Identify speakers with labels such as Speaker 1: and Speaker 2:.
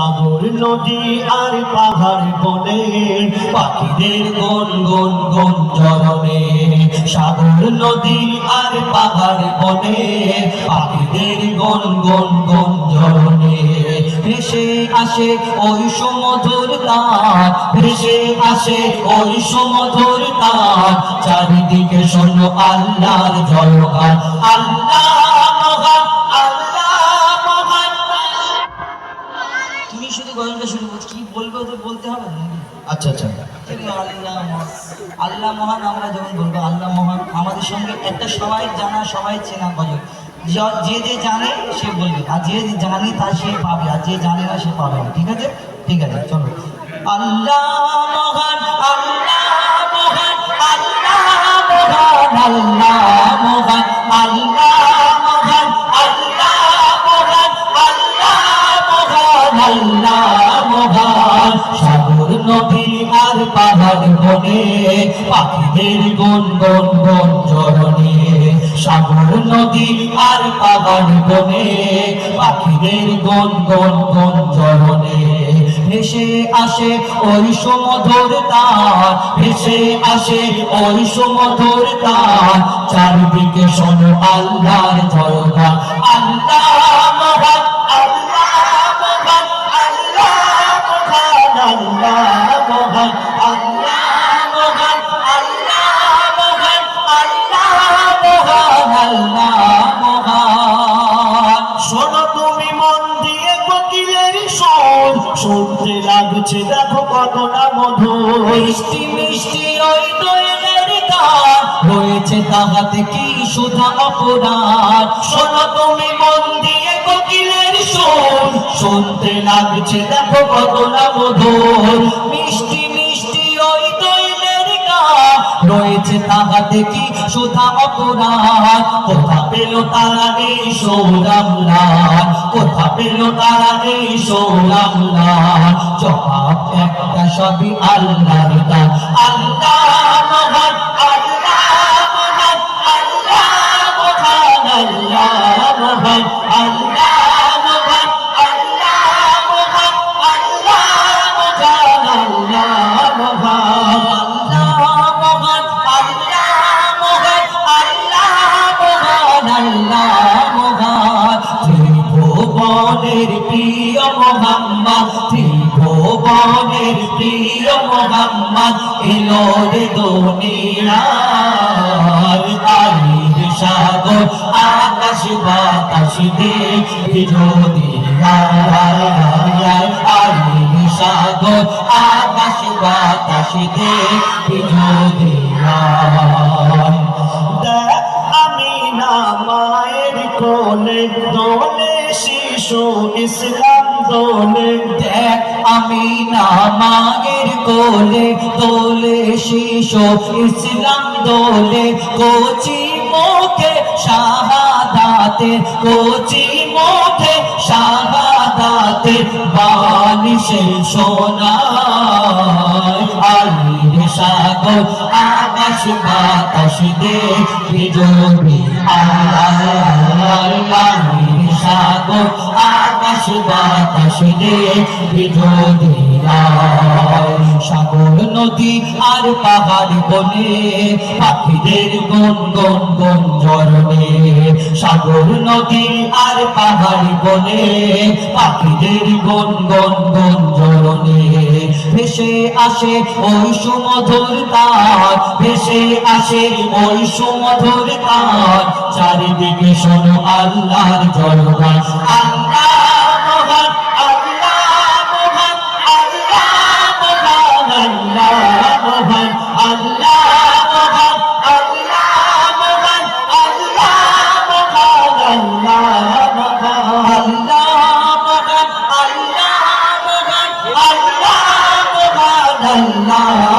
Speaker 1: সাগর নদী আর পাহাড় বনে, পাখিদের গন গন গন জরনে সাগর নদী আর পাহাড় বনে, পাখিদের গন গন গন জরনে ভেসে আসে ওই সমধুর তার, ভেসে আসে ওই সমধুর তার। চারিদিকে শোনো আল্লাহর জয়গান, আল্লাহ
Speaker 2: বলবে বলতে হবে
Speaker 1: আচ্ছা আচ্ছা।
Speaker 2: আল্লাহ আল্লাহ মহান আমরা যখন বলব আল্লাহ মহান আমাদের সঙ্গে একটা সবাই জানা সবাই চেনা গজল য- যে জানে সে বলবে। আর যে যে জানে তা সে পাবে। আর যে জানে না সে পাবে ঠিক আছে? ঠিক আছে চলো। আল্লাহ মহান আল্লাহ মহান আল্লাহ মহান আল্লাহ মহান আল্লাহ আর পাহাড় বনে, পাখিদের চরণে। সাগর, নদী আর পাহাড় বনে, পাখিদের চরণে। ভেসে আসে ওই তার, ভেসে আসে ওই তার। চারিদিকে শোনো আল্লাহর জয়গান। আল্লাহ মহান আল্লাহ মহান আল্লাহ মহান, আল্লাহ
Speaker 1: শুনতে লাগছে, দেখো কত না মধুর।
Speaker 2: মিষ্টি মিষ্টি ওই দৈনের গান। হয়েছে তাহাতে কি সুধা অপরাধ? শোনো তুমি মন দিয়ে কোকিলের শোন শুনতে লাগছে, দেখো কত না মধুর। মিষ্টি মিষ্টি রয়েছে তাহাতে কি সুধা অপরাধ। কোথা পেল তারা এই সৌরামলাল কোথা পেল তারা এই সৌরামলাল জবাব একটা সবই আল্লাহ আল্লাহ আল্লাহ আল্লাহ আল্লাহ ত্রিভুবনের প্রিয় মোহাম্মদ এলো রে দুনিয়ার আলির সাগর, আকাশ বাতাস দেখি যদি আলির সাগর, আকাশ বাতাস দেখি যদি
Speaker 1: আমি না মায়ের কোলে, দোলে শিশু ইসলাম দোলে
Speaker 2: দেখ আমি না মাগের কোলে দোলে শিশু ইসলাম দোলে কোচি মুখে শাহাদাতে কোচি মুখে শাহাদাতে বালিশে সোনায় আলির সাগর আকাশ বাতাস দেখি যদি আল্লাহ আকাশ সাগর, নদী আর পাহাড় বনে পাখিদের গন গন গন জরনে সাগর, নদী আর পাহাড় বনে পাখিদের গন গন গন জরনে ভেসে আসে ওই সুমধুর তার, ভেসে আসে ওই সুমধুর তার। চারিদিকে শোনো আল্লাহর জয়গান আল্লাহ 好